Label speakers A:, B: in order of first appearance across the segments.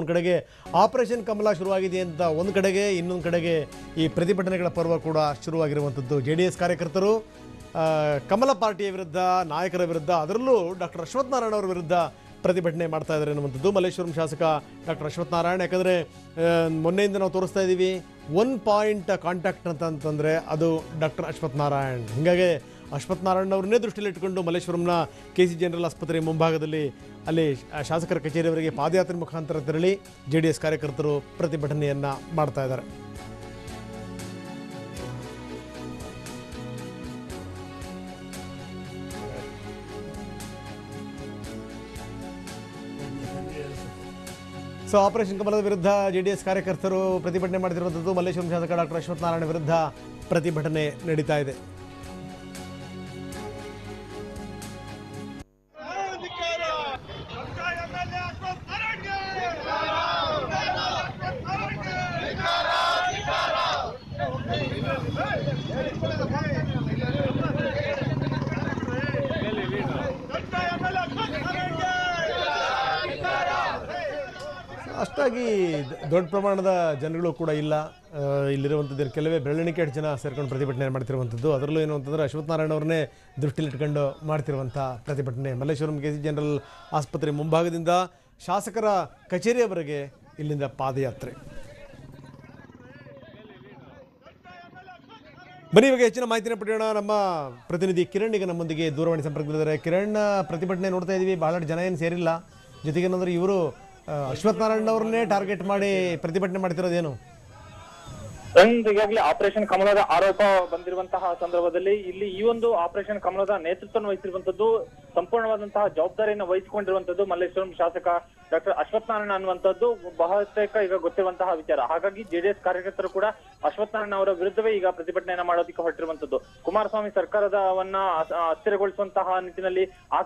A: ಒಂದು ಕಡೆಗೆ ಆಪರೇಷನ್ ಕಮಲ ಶುರುವಾಗಿದೆ ಅಂತ ಒಂದು ಕಡೆಗೆ, ಇನ್ನೊಂದು ಕಡೆಗೆ ಈ ಪ್ರತಿಭಟನೆಗಳ ಪರ್ವ ಕೂಡ ಶುರುವಾಗಿರುವಂಥದ್ದು ಜೆ ಡಿ ಎಸ್ ಕಾರ್ಯಕರ್ತರು ಕಮಲ ಪಾರ್ಟಿಯ ವಿರುದ್ಧ, ನಾಯಕರ ವಿರುದ್ಧ, ಅದರಲ್ಲೂ ಡಾಕ್ಟರ್ ಅಶ್ವಥ್ ನಾರಾಯಣ ಅವರ ವಿರುದ್ಧ ಪ್ರತಿಭಟನೆ ಮಾಡ್ತಾ ಇದ್ದಾರೆ ಅನ್ನುವಂಥದ್ದು ಮಲ್ಲೇಶ್ವರಂ ಶಾಸಕ ಡಾಕ್ಟರ್ ಅಶ್ವಥ್ ನಾರಾಯಣ ಯಾಕಂದರೆ ಮೊನ್ನೆಯಿಂದ ನಾವು ತೋರಿಸ್ತಾ ಇದ್ದೀವಿ ಒನ್ ಪಾಯಿಂಟ್ ಕಾಂಟ್ಯಾಕ್ಟ್ ಅಂತ ಅಂತಂದರೆ ಅದು ಡಾಕ್ಟರ್ ಅಶ್ವಥ್ ನಾರಾಯಣ್ ಹೀಗಾಗಿ ಅಶ್ವಥ್ ನಾರಾಯಣ್ ಅವರನ್ನೇ ದೃಷ್ಟಿಯಲ್ಲಿಟ್ಟುಕೊಂಡು ಮಲ್ಲೇಶ್ವರಂನ ಕೆ ಸಿ ಜನರಲ್ ಆಸ್ಪತ್ರೆ ಮುಂಭಾಗದಲ್ಲಿ ಅಲ್ಲಿ ಶಾಸಕರ ಕಚೇರಿಯವರಿಗೆ ಪಾದಯಾತ್ರೆ ಮುಖಾಂತರ ತೆರಳಿ ಜೆ ಕಾರ್ಯಕರ್ತರು ಪ್ರತಿಭಟನೆಯನ್ನ ಮಾಡ್ತಾ ಇದ್ದಾರೆ. ಸೊ ಆಪರೇಷನ್ ಕಮಲದ ವಿರುದ್ಧ ಜೆ ಡಿ ಎಸ್ ಕಾರ್ಯಕರ್ತರು ಪ್ರತಿಭಟನೆ ಮಾಡ್ತಿರುವಂಥದ್ದು ಮಲ್ಲೇಶ್ವರಂ ಶಾಸಕ ಡಾಕ್ಟರ್ ಅಶ್ವಥ್ ನಾರಾಯಣ ವಿರುದ್ಧ ಪ್ರತಿಭಟನೆ ನಡೀತಾ ಇದೆ. ಅಷ್ಟಾಗಿ ದೊಡ್ಡ ಪ್ರಮಾಣದ ಜನಗಳು ಕೂಡ ಇಲ್ಲ. ಇಲ್ಲಿರುವಂಥದ್ದು ಕೆಲವೇ ಬೆಳ್ಳಣಿಕೆಟ್ ಜನ ಸೇರ್ಕೊಂಡು ಪ್ರತಿಭಟನೆ ಮಾಡ್ತಿರುವಂಥದ್ದು. ಅದರಲ್ಲೂ ಏನು ಅಂತಂದರೆ ಅಶ್ವಥ್ ನಾರಾಯಣ ಅವ್ರನ್ನೇ ದೃಷ್ಟಿಲಿಟ್ಕೊಂಡು ಮಾಡ್ತಿರುವಂಥ ಪ್ರತಿಭಟನೆ. ಮಲ್ಲೇಶ್ವರಂ ಕೆ ಸಿ ಜನರಲ್ ಆಸ್ಪತ್ರೆ ಮುಂಭಾಗದಿಂದ ಶಾಸಕರ ಕಚೇರಿಯವರೆಗೆ ಇಲ್ಲಿಂದ ಪಾದಯಾತ್ರೆ. ಬನ್ನಿ, ಇವಾಗ ಹೆಚ್ಚಿನ ಮಾಹಿತಿನ ಪಡೆಯೋಣ. ನಮ್ಮ ಪ್ರತಿನಿಧಿ ಕಿರಣ್ ಈಗ ನಮ್ಮೊಂದಿಗೆ ದೂರವಾಣಿ ಸಂಪರ್ಕದಲ್ಲಿದ್ದಾರೆ. ಕಿರಣ್, ಪ್ರತಿಭಟನೆ ನೋಡ್ತಾ ಇದ್ದೀವಿ ಬಹಳಷ್ಟು ಜನ ಏನು ಸೇರಿಲ್ಲ. ಜೊತೆಗೆ ಏನಂದ್ರೆ ಇವರು ಅಶ್ವಥ್ ನಾರಾಯಣ ಅವ್ರನ್ನೇ ಟಾರ್ಗೆಟ್ ಮಾಡಿ ಪ್ರತಿಭಟನೆ ಮಾಡ್ತಿರೋದೇನು
B: ಈಗಾಗಲೇ ಆಪರೇಷನ್ ಕಮಲದ ಆರೋಪ ಬಂದಿರುವಂತಹ ಸಂದರ್ಭದಲ್ಲಿ ಇಲ್ಲಿ ಈ ಒಂದು ಆಪರೇಷನ್ ಕಮಲದ ನೇತೃತ್ವವನ್ನು ವಹಿಸಿರುವಂತದ್ದು ಸಂಪೂರ್ಣವಾದಂತಹ ಜವಾಬ್ದಾರಿಯನ್ನು ವಹಿಸಿಕೊಂಡಿರುವಂತದ್ದು ಮಲ್ಲೇಶ್ವರಂ ಶಾಸಕ ಡಾಕ್ಟರ್ ಅಶ್ವತ್ಥನಾರಾಯಣ ಅನ್ನುವಂಥದ್ದು ಬಹುತೇಕ ಈಗ ಗೊತ್ತಿರುವಂತಹ ವಿಚಾರ. ಹಾಗಾಗಿ ಜೆಡಿಎಸ್ ಕಾರ್ಯಕರ್ತರು ಕೂಡ ಅಶ್ವತ್ಥನಾರಾಯಣ ಅವರ ವಿರುದ್ಧವೇ ಈಗ ಪ್ರತಿಭಟನೆಯನ್ನ ಮಾಡೋದಕ್ಕೆ ಹೊರಟಿರುವಂತದ್ದು ಕುಮಾರಸ್ವಾಮಿ ಸರ್ಕಾರದವನ್ನ ಅಸ್ಥಿರಗೊಳಿಸುವಂತಹ ನಿಟ್ಟಿನಲ್ಲಿ ಆ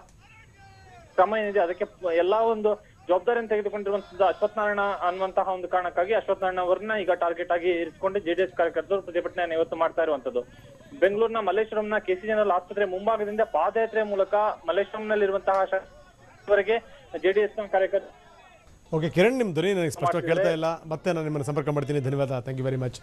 B: ಕ್ರಮ ಏನಿದೆ, ಅದಕ್ಕೆ ಎಲ್ಲಾ ಒಂದು ಜವಾಬ್ದಾರಿಯನ್ನು ತೆಗೆದುಕೊಂಡಿರುವಂತದ್ದು ಅಶ್ವತ್ಥನಾರಾಯಣ ಅನ್ನುವಂತಹ ಒಂದು ಕಾರಣಕ್ಕಾಗಿ ಅಶ್ವತ್ಥನಾರಾಯಣ ಅವರನ್ನ ಈಗ ಟಾರ್ಗೆಟ್ ಆಗಿ ಇರಿಸಿಕೊಂಡು ಜೆಡಿಎಸ್ ಕಾರ್ಯಕರ್ತರು ಪ್ರತಿಭಟನೆಯನ್ನು ಇವತ್ತು ಮಾಡ್ತಾ ಇರುವಂತದ್ದು. ಬೆಂಗಳೂರಿನ ಮಲ್ಲೇಶ್ವರಂನ ಕೆಸಿ ಜನರಲ್ ಆಸ್ಪತ್ರೆ ಮುಂಭಾಗದಿಂದ ಪಾದಯಾತ್ರೆ ಮೂಲಕ ಮಲ್ಲೇಶ್ವರಂನಲ್ಲಿರುವಂತಹ ಶಾಸಕರಿಗೆ ಜೆಡಿಎಸ್ ಕಾರ್ಯಕರ್ತರು
A: ಓಕೆ ಕಿರಣ್ ನಿಮ್ಮ ಧ್ವನಿ ನನಗೆ ಸ್ಪಷ್ಟವಾಗಿ ಕೇಳ್ತಾ ಇಲ್ಲ. ಮತ್ತೆ ನಾನು ನಿಮ್ಮನ್ನು ಸಂಪರ್ಕ ಮಾಡ್ತೀನಿ. ಧನ್ಯವಾದ. Thank you very much